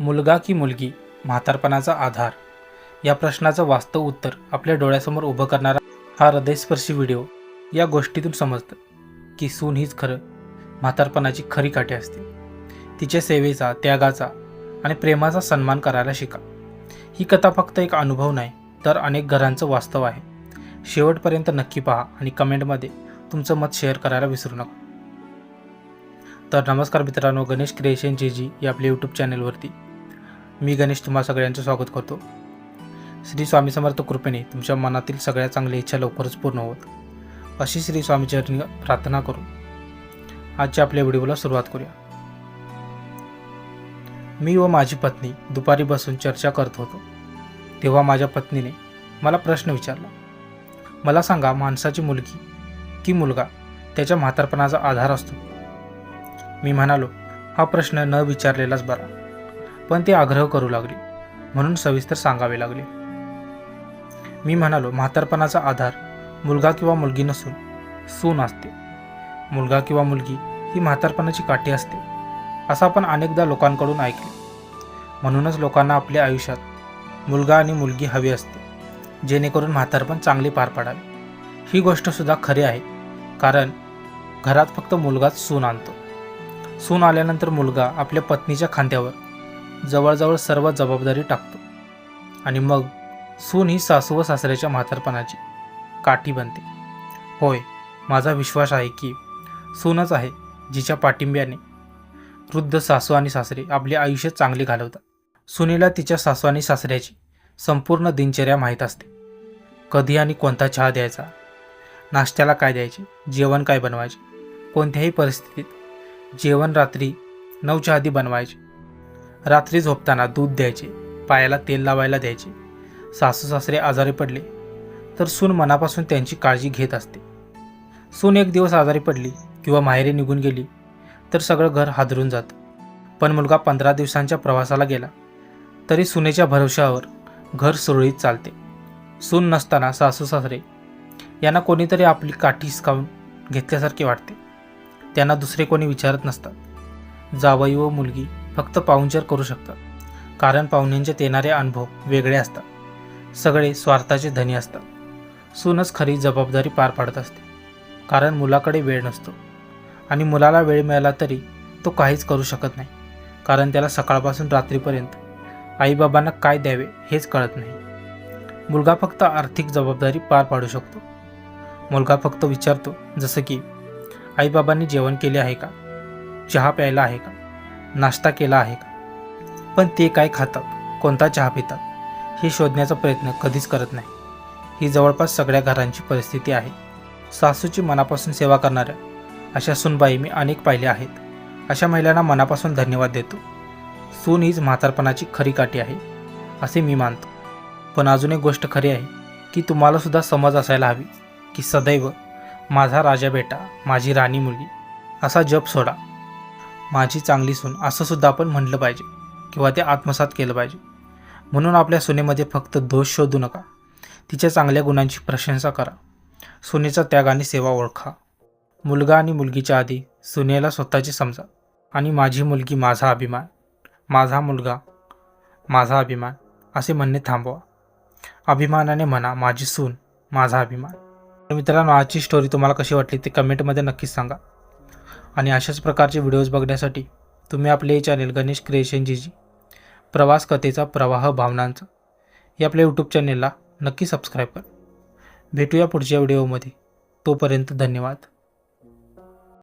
मुलगा की मुलगी म्हातारपणाचा आधार. या प्रश्नाचं वास्तव उत्तर आपल्या डोळ्यासमोर उभं करणारा हा हृदयस्पर्शी व्हिडिओ या गोष्टीतून समजतं की सून हीच खरं म्हातारपणाची खरी काठी असते. तिच्या सेवेचा त्यागाचा आणि प्रेमाचा सन्मान करायला शिका. ही कथा फक्त एक अनुभव नाही तर अनेक घरांचं वास्तव आहे. शेवटपर्यंत नक्की पहा आणि कमेंटमध्ये तुमचं मत शेअर करायला विसरू नका. तर नमस्कार मित्रांनो गणेश क्रिएशन जे जी या आपल्या यूट्यूब चॅनलवरती मी गणेश तुम्हा सगळ्यांचं स्वागत करतो. श्री स्वामी समर्थ कृपेने तुमच्या मनातील सगळ्या चांगल्या इच्छा लवकरच पूर्ण होत. अशी श्री स्वामी चरणी प्रार्थना करू. आजच्या आपल्या व्हिडिओला सुरुवात करूया. मी व माझी पत्नी दुपारी बसून चर्चा करत होतो. तेव्हा माझ्या पत्नीने मला प्रश्न विचारला. मला सांगा माणसाची मुलगी की मुलगा त्याच्या म्हातारपणाचा आधार असतो? मी म्हणालो हा प्रश्न न विचारलेलाच बरा. पण ते आग्रह करू लागले. म्हणून सविस्तर सांगावे लागले. मी म्हणालो म्हातारपणाचा आधार मुलगा किंवा मुलगी नसून सून असते. मुलगा किंवा मुलगी ही म्हातारपणाची काठी असते असं आपण अनेकदा लोकांकडून ऐकले. म्हणूनच लोकांना आपल्या आयुष्यात मुलगा आणि मुलगी हवी असते जेणेकरून म्हातारपण चांगले पार पाडावे. ही गोष्टसुद्धा खरी आहे कारण घरात फक्त मुलगाच सून आणतो. सून आल्यानंतर मुलगा आपल्या पत्नीच्या खांद्यावर जवळजवळ सर्व जबाबदारी टाकतो. आणि मग सून ही सासू व सासऱ्याच्या म्हातारपणाची काठी बनते. होय माझा विश्वास आहे की सूनच आहे जिच्या पाठिंब्याने वृद्ध सासू आणि सासरे आपले आयुष्य चांगले घालवतात. सुनीला तिच्या सासू आणि सासऱ्याची संपूर्ण दिनचर्या माहीत असते. कधी आणि कोणता चहा द्यायचा? नाश्त्याला काय द्यायचे? जेवण काय बनवायचे? कोणत्याही परिस्थितीत जेवण रात्री नऊच्या आधी बनवायचे. रात्री झोपताना दूध द्यायचे पायाला तेल लावायला द्यायचे. सासू सासरे आजारी पडले तर सून मनापासून त्यांची काळजी घेत असते. सून एक दिवस आजारी पडली किंवा माहेरी निघून गेली तर सगळं घर हादरून जातं. पण मुलगा पंधरा दिवसांच्या प्रवासाला गेला तरी सुनेच्या भरोशावर घर सुरळीत चालते. सून नसताना सासू सासरे यांना कोणीतरी आपली काठी हिसकावून घेतल्यासारखे वाटते. त्यांना दुसरे कोणी विचारत नसतात. जावई व मुलगी फक्त पाहुणचार करू शकतात. कारण पाहुण्यांचे येणारे अनुभव वेगळे असतात. सगळे स्वार्थाचे धनी असतात. सूनच खरी जबाबदारी पार पाडत असते. कारण मुलाकडे वेळ नसतो. आणि मुलाला वेळ मिळाला तरी तो काहीच करू शकत नाही. कारण त्याला सकाळपासून रात्रीपर्यंत आईबाबांना काय द्यावे हेच कळत नाही. मुलगा फक्त आर्थिक जबाबदारी पार पाडू शकतो. मुलगा फक्त विचारतो जसं की आईबाबांनी जेवण केले आहे का? चहा प्यायला आहे का? नाश्ता केला आहे का? पण ते काय खातात? कोणता चहा पितात? हे शोधण्याचा प्रयत्न कधीच करत नाही. ही जवळपास सगळ्या घरांची परिस्थिती आहे. सासूची मनापासून सेवा करणाऱ्या अशा सुनबाई मी अनेक पाहिल्या आहेत. अशा महिलांना मनापासून धन्यवाद देतो. सून हीच म्हातारपणाची खरी काठी आहे असे मी मानतो. पण अजून एक गोष्ट खरी आहे की तुम्हाला सुद्धा समज असायला हवी की सदैव माझा राजा बेटा माझी राणी मुलगी असा जप सोडा. माझी चांगली सून असं सुद्धा आपण म्हटलं पाहिजे किंवा ते आत्मसात केलं पाहिजे. म्हणून आपल्या सुनेमध्ये फक्त दोष शोधू नका. तिच्या चांगल्या गुणांची प्रशंसा करा. सुनेचा त्याग आणि सेवा ओळखा. मुलगा आणि मुलगीच्या आधी सुनेला स्वतःची समजा आणि माझी मुलगी माझा अभिमान. माझा मुलगा माझा अभिमान असे म्हणणे थांबवा. अभिमानाने म्हणा माझी सून माझा अभिमान. तर मित्रांनो आजची स्टोरी तुम्हाला कशी वाटली ते कमेंटमध्ये नक्कीच सांगा. आणि अशाच प्रकारचे व्हिडिओज बघण्यासाठी तुम्ही आपले हे चॅनेल गणेश क्रिएशनजीजी प्रवास कथेचा प्रवाह भावनांचा या आपल्या यूट्यूब चॅनेलला नक्की सबस्क्राईब करा. भेटूया पुढच्या व्हिडिओमध्ये तोपर्यंत धन्यवाद.